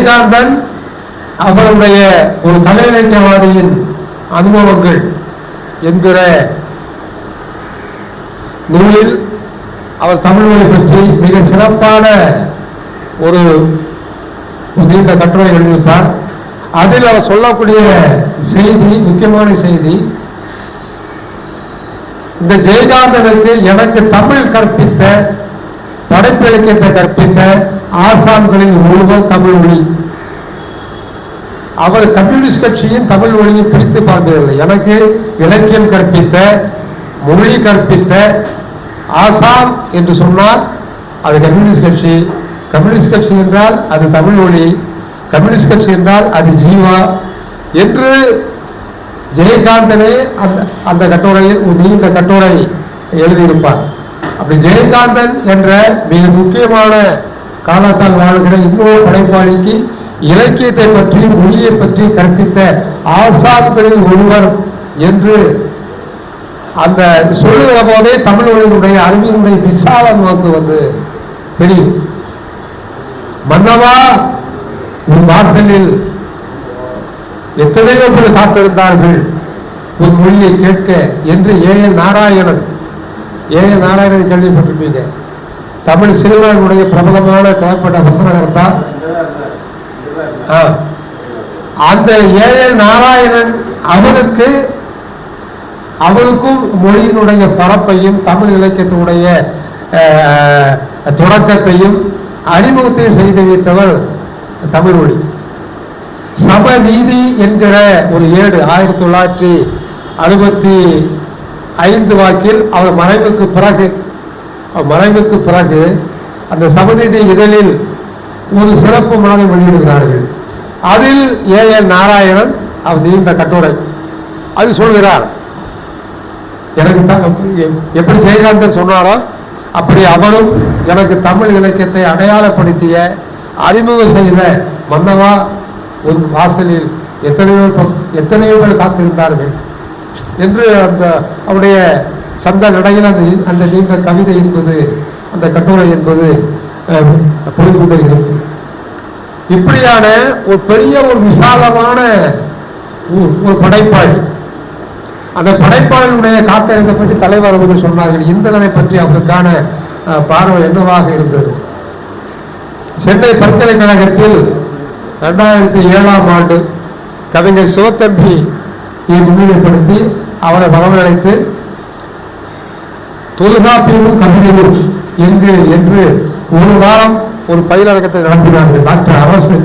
ஜெயகாந்தன் அவருடைய ஒரு கலையிலக்கியவாதியின் அனுபவங்கள் என்கிற நூலில் அவர் தமிழ்மொழி பற்றி மிக சிறப்பான ஒரு நீண்ட கட்டுரை எழுதியிருப்பார். அதில் அவர் சொல்லக்கூடிய செய்தி முக்கியமான செய்தி இந்த ஜெயகாந்தனுக்கு எனக்கு தமிழ் கற்பித்த படைப்பிலக்கியத்தை கற்பித்த ஆசான்களில் ஒருவர் தமிழ் மொழி. அவர் கம்யூனிஸ்ட் கட்சியின் தமிழ் மொழியை பிரித்து பார்க்கவில்லை. எனக்கு இலக்கியம் கற்பித்த மொழி கற்பித்த ஆசாம் என்று சொன்னால் அது கம்யூனிஸ்ட் கட்சி. கம்யூனிஸ்ட் கட்சி என்றால் அது தமிழ் மொழி. கம்யூனிஸ்ட் கட்சி என்றால் அது ஜீவா என்று ஜெயகாந்தனே அந்த அந்த கட்டுரையில் ஒரு நீண்ட கட்டுரை எழுதியிருப்பார். அப்படி ஜெயகாந்தன் என்ற மிக முக்கியமான காலத்தால் வாழ்கிற இன்னொரு படைப்பாளிக்கு இலக்கியத்தை பற்றி மொழியை பற்றி கற்பித்த ஆசான்களில் ஒருவர் என்று அந்த சொல்லுகிற போதே தமிழர்களுடைய மொழியினுடைய அறிவினுடைய விசாலம் நமக்கு வந்து தெரியும். மன்னவா உன் வாசலில் எத்தனையோ பேர் காத்திருந்தார்கள் உன் மொழியை கேட்க என்று ஏ. நாராயணன் ஏ. நாராயணன் கேள்விப்பட்டிருப்பீங்க. தமிழ் சிறுவர்களுடைய பிரபலமான கலப்பட்ட வசனகர்த்தா? அந்த ஏழை நாராயணன் அவனுக்கு அவனுக்கும் மொழியினுடைய பரப்பையும் தமிழ் இலக்கியத்தினுடைய தொடக்கத்தையும் அறிமுகத்தையும் செய்து வைத்தவர் தமிழ் மொழி. சமநீதி என்கிற ஒரு ஏடு ஆயிரத்தி தொள்ளாயிரத்தி அறுபத்தி ஐந்து வாக்கில் அவர் மறைவுக்கு பிறகு மறைவுக்கு பிறகு அந்த சமநீதி இதழில் ஒரு சிறப்பு மனதை வெளியிடுகிறார்கள். அதில் ஏ என் நாராயணன் அவர் நீண்ட கட்டுரை. அது சொல்கிறார். எனக்கு த- எப்படி ஜெயகாந்தன் சொன்னாரோ அப்படி அவரும் எனக்கு தமிழ் இலக்கியத்தை அடையாளப்படுத்திய அறிமுகம் செய்த மன்னவா உன் வாசலில் எத்தனையோ எத்தனையோ பேர் காத்திருந்தார்கள். என்று அந்த அவருடைய சந்த நடையில் அந்த அந்த நீண்ட கவிதை என்பது அந்த கட்டுரை என்பது புரிந்து கொண்டிருக்கிறது. இப்படியான ஒரு பெரிய ஒரு விசாலமான ஒரு- ஒரு படைப்பாளி. அந்த படைப்பாளனுடைய காத்திரத்தை பற்றி தலைவர் அவர்கள் சொன்னார்கள் இந்திரனை பற்றி அவருக்கான அஹ், பார்வை என்னவாக இருந்தது? சென்னை பல்கலைக்கழகத்தில் இரண்டாயிரத்தி ஏழாம் ஆண்டு கவிஞர் சிவத்தம்பி முன்னிலைப்படுத்தி அவரை வரவழைத்து தொல்காப்பியமும் கவிதையும் என்று என்று ஒரு வாரம் ஒரு பயிலரங்கத்தை நடத்தினார்கள் டாக்டர் அரசு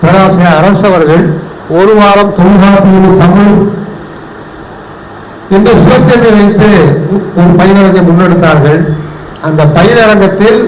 பேராசிரியர் அரசு அவர்கள் ஒரு வாரம் தொல்காப்பியமும் தமிழ் இந்த சிவத்தம்பி வைத்து ஒரு பயிலரங்கை முன்னெடுத்தார்கள். அந்த பயிலரங்கத்தில்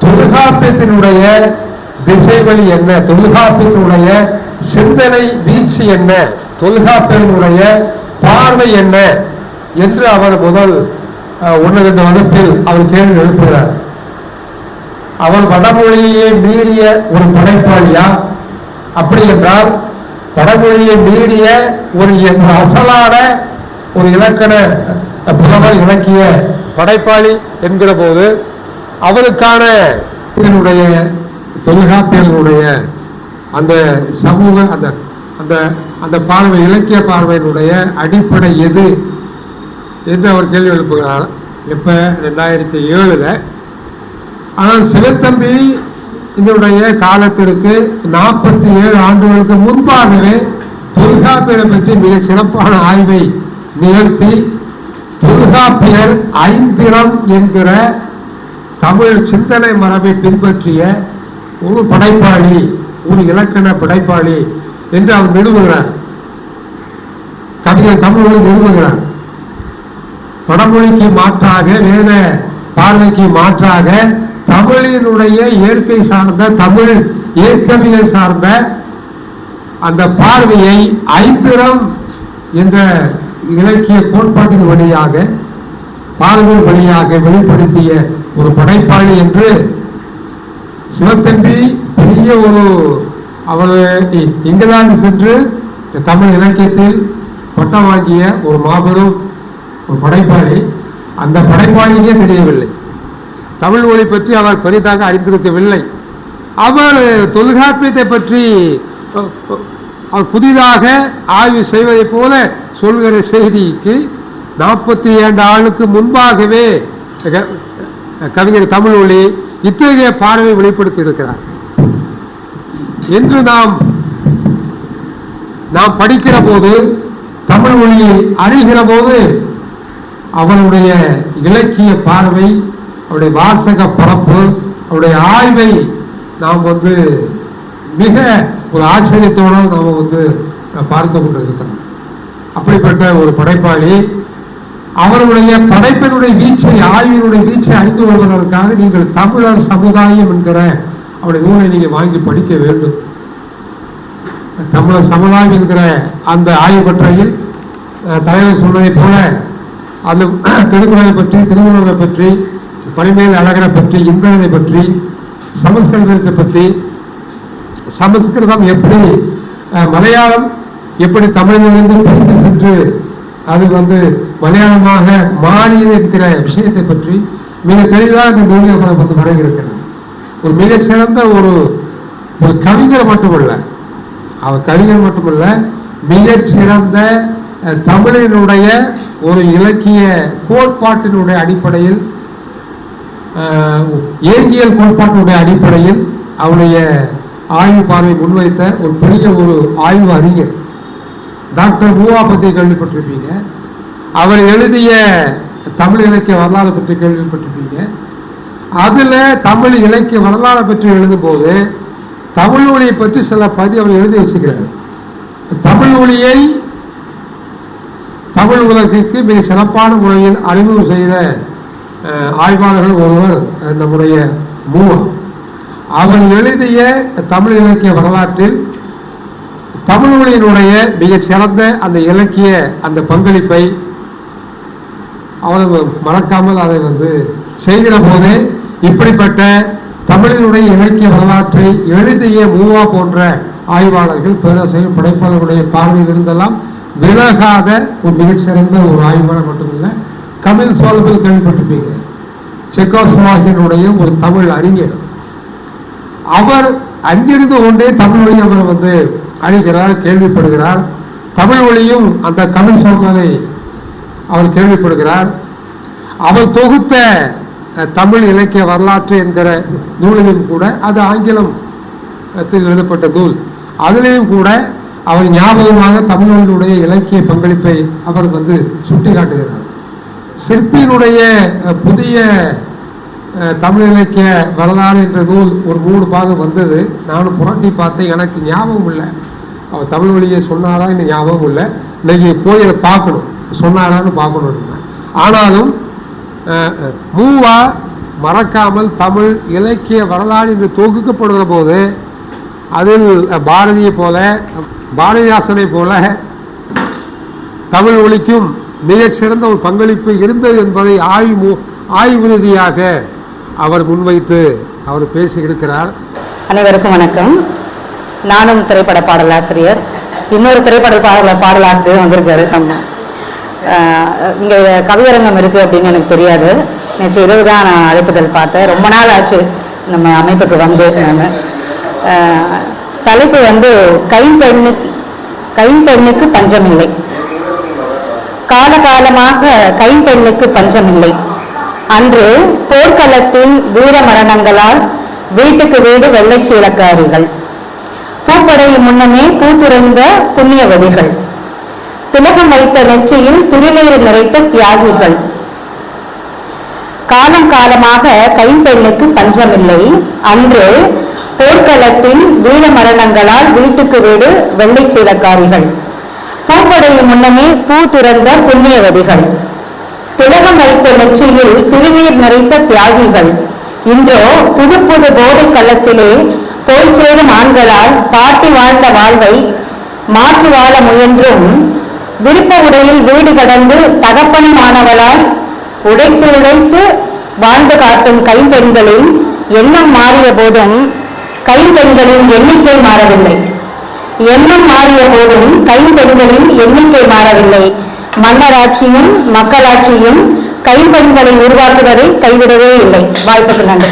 தொல்காப்பியத்தினுடைய திசைவழி என்ன? தொல்காப்பியத்தினுடைய சிந்தனை வீச்சு என்ன? தொல்காப்பியனுடைய பார்வை என்ன? என்று அவர் முதல் அஹ், ஒன்று ரெண்டு வகுப்பில் அவர் கேள்வி எழுப்புகிறார். அவன் வடமொழியை மீறிய ஒரு படைப்பாளியா அப்படி என்றால் வடமொழியை மீறிய ஒரு அசலான ஒரு இலக்கண அஹ், புலவர் இலக்கிய படைப்பாளி என்கிற போது அவருக்கான இதனுடைய தொல்காப்பியர்களுடைய அந்த சமூக அந்த அந்த அந்த பார்வை இலக்கிய பார்வையினுடைய அடிப்படை எது? என்று அவர் கேள்வி எழுப்புகிறார். இப்போ ரெண்டாயிரத்தி ஏழில் ஆனால் சிவத்தம்பி இதனுடைய காலத்திற்கு நாற்பத்தி ஏழு ஆண்டுகளுக்கு முன்பாகவே தொல்காப்பியரை பற்றி மிக சிறப்பான ஆய்வை நிகழ்த்தி தொல்காப்பியர் ஐந்திரம் என்கிற தமிழ் சிந்தனை மரபை பின்பற்றிய ஒரு படைப்பாளி ஒரு இலக்கண படைப்பாளி என்று அவர் நிறுவுகிறார். கவிஞர் தமிழோடு நிறுவுகிறார். வடமொழிக்கு மாற்றாக வேத பார்வைக்கு மாற்றாக தமிழினுடைய இயற்கை சார்ந்த தமிழ் இயற்கவியல் சார்ந்த அந்த பார்வையை ஐந்திரம் என்ற இலக்கிய கோட்பாட்டின் வழியாக பார்வை வழியாக வெளிப்படுத்திய ஒரு படைப்பாளி என்று சிவத்தம்பி பெரிய ஒரு அவர் இங்கிலாந்து சென்று தமிழ் இலக்கியத்தில் பட்டம் வாங்கிய ஒரு மாபெரும் ஒரு படைப்பாளி. அந்த படைப்பாளியே தெரியவில்லை. தமிழ் மொழி பற்றி அவர் பெரிதாக அறிந்திருக்கவில்லை. அவர் தொல்காப்பியத்தை பற்றி அவர் புதிதாக ஆய்வு செய்வதைப் போல சொல்கிற செய்திக்கு நாற்பத்தி இரண்டு ஆண்டுக்கு முன்பாகவே கவிஞர் கவிஞர் ஒளி இத்தகைய பார்வை வெளிப்படுத்தி இருக்கிறார் என்று நாம் நாம் படிக்கிற போது தமிழ் மொழியை அறிகிற போது அவனுடைய இலக்கிய பார்வை அவருடைய வாசக பரப்பு அவருடைய ஆய்வை நாம் வந்து மிக ஒரு ஆச்சரியத்தோடு நாம் வந்து பார்த்து கொண்டிருக்கிறோம். அப்படிப்பட்ட ஒரு படைப்பாளி அவருடைய படைப்பினுடைய வீச்சை ஆய்வினுடைய வீச்சை அறிந்து கொள்வதற்காக நீங்கள் தமிழர் சமுதாயம் என்கிற அவருடைய நூலை நீங்கள் வாங்கி படிக்க வேண்டும். தமிழர் சமுதாயம் என்கிற அந்த ஆய்வு பற்றையில் தலைவர் சொன்னதைப் போல அந்த திருக்குறளை பற்றி திருமணத்தை பற்றி பனிமேல் அழகரை பற்றி இந்திரனை பற்றி சமஸ்கிருதத்தை பற்றி சமஸ்கிருதம் எப்படி மலையாளம் எப்படி தமிழிலிருந்து பிரிந்து சென்று அது வந்து மலையாளமாக மாறியது என்கிற விஷயத்தை பற்றி மிக தெளிவாக இந்த நூலில் வந்து வரையிருக்கிறார் ஒரு மிக சிறந்த ஒரு ஒரு கவிஞர் மட்டுமல்ல அவர் கவிஞர் மட்டுமல்ல மிக சிறந்த தமிழினுடைய ஒரு இலக்கிய கோட்பாட்டினுடைய அடிப்படையில் இயற்கியல் கோட்பாட்டுடைய அடிப்படையில் அவருடைய ஆய்வு பார்வை முன்வைத்த ஒரு பெரிய ஒரு ஆய்வு அறிஞர் டாக்டர் மூவா பற்றி கேள்விப்பட்டிருப்பீங்க. அவர் எழுதிய தமிழ் இலக்கிய வரலாறு பற்றி கேள்விப்பட்டிருப்பீங்க. அதில் தமிழ் இலக்கிய வரலாறு பற்றி எழுதும்போது தமிழ் மொழியை பற்றி சில பதி அவர் எழுதி வச்சுக்கிறார் தமிழ் மொழியை தமிழ் உலகிற்கு மிக சிறப்பான முறையில் அறிமுகம் செய்த ஆய்வாளர்கள் ஒருவர் நம்முடைய மூவர். அவர் எழுதிய தமிழ் இலக்கிய வரலாற்றில் தமிழ் மொழியினுடைய மிகச் சிறந்த அந்த இலக்கிய அந்த பங்களிப்பை அவர் மறக்காமல் அதை வந்து செய்கிற போது இப்படிப்பட்ட தமிழினுடைய இலக்கிய வரலாற்றை எழுதிய மூவா போன்ற ஆய்வாளர்கள் பேராசிரியர் படைப்பாளர்களுடைய பார்வையில் இருந்தெல்லாம் விலகாத ஒரு மிகச்சிறந்த ஒரு ஆய்வாளர் மட்டுமில்லை தமிழ் சோழர்கள் கேள்விப்பட்டிருப்பீங்க. செக்கோஸ்லோவாக்கியனுடைய ஒரு தமிழ் அறிஞர். அவர் அங்கிருந்து கொண்டே தமிழ் மொழி அவர் வந்து அழிகிறார் கேள்விப்படுகிறார். தமிழ் மொழியும் அந்த தமிழ் சோழனை அவர் கேள்விப்படுகிறார். அவர் தொகுத்த தமிழ் இலக்கிய வரலாற்று என்கிற நூலிலும் கூட அது ஆங்கிலம் எழுதப்பட்ட நூல். அதிலையும் கூட அவர் ஞாபகமாக தமிழர்களுடைய இலக்கிய பங்களிப்பை அவர் வந்து சுட்டிக்காட்டுகிறார். சிற்பியினுடைய புதிய தமிழ் இலக்கிய வரலாறு என்ற நூல் ஒரு மூணு பாகம் வந்தது. நானும் புரட்டி பார்த்தேன். எனக்கு ஞாபகம் இல்லை. அவர் தமிழ் வழியை சொன்னாரா எனக்கு ஞாபகம் இல்லை. இன்னைக்கு போய் அதை பார்க்கணும். சொன்னாரான்னு பார்க்கணும் ஆனாலும் மூவா மறக்காமல் தமிழ் இலக்கிய வரலாறு என்று தொகுக்கப்படுகிற போது அதில் பாரதியை போல பாரதிதாசனை போல தமிழ் ஒழிக்கும் மிகச் சிறந்த ஒரு பங்களிப்பு இருந்தது என்பதை ஆய்வு ஆய்வு ரீதியாக அவர் முன்வைத்து அவர் பேசி இருக்கிறார் அனைவருக்கும் வணக்கம். நானும் திரைப்பட பாடலாசிரியர். இன்னொரு திரைப்பட பாடல பாடலாசிரியர் வந்திருக்காரு. நம்ம இங்கே இங்க கவியரங்கம் இருக்கு அப்படின்னு எனக்கு தெரியாது. நேற்று இரவு தான் நான் அழைப்புதல் பார்த்தேன். ரொம்ப நாள் ஆச்சு நம்ம அமைப்புக்கு வந்து நான் ஆஹ் தலைப்பு வந்து கைம்பெண்ணு கைம்பெண்ணுக்கு பஞ்சமில்லை. காலகாலமாக கைம்பெண்ணுக்கு பஞ்சமில்லை. அன்று போர்க்களத்தின் வீர மரணங்களால் வீட்டுக்கு வீடு வெள்ளை சீலக்காரிகள். பூப்படை முன்னமே பூத்துறைந்த புண்ணியவதிகள் திலகம் வைத்த நெற்றியில் திருநீறு நிறைத்த தியாகிகள். காலம் காலமாக கைம்பெண்ணுக்கு பஞ்சமில்லை. அன்று போர்க்களத்தின் வீர மரணங்களால் வீட்டுக்கு வீடு சீலக்காரிகள். பூப்படையும் முன்னமே பூ துறந்த புண்ணியவதிகள். திலகம் வைத்த நெற்றியில் திருநீர் நிறைத்த தியாகிகள். இன்றோ புது புது போதை களத்திலே போய் சேரும் ஆண்களால் பாட்டி வாழ்ந்த வாழ்வை மாற்றி வாழ முயன்றும் விருப்ப உடையில் வீடு கடந்து தகப்பனமானவளால் உடைத்து உடைத்து வாழ்ந்து காட்டும் கைம்பெண்களின் எண்ணம் மாறிய போதும் கைம்பெண்களின் எண்ணிக்கை மாறவில்லை. எண்ணம் மாறிய போதும் கைம்பெண்களின் எண்ணிக்கை மாறவில்லை. மன்னராட்சியும் மக்களாட்சியும் கைம்பெண்களை உருவாக்குவதை கைவிடவே இல்லை. வாய்ப்புக்கு நன்றி.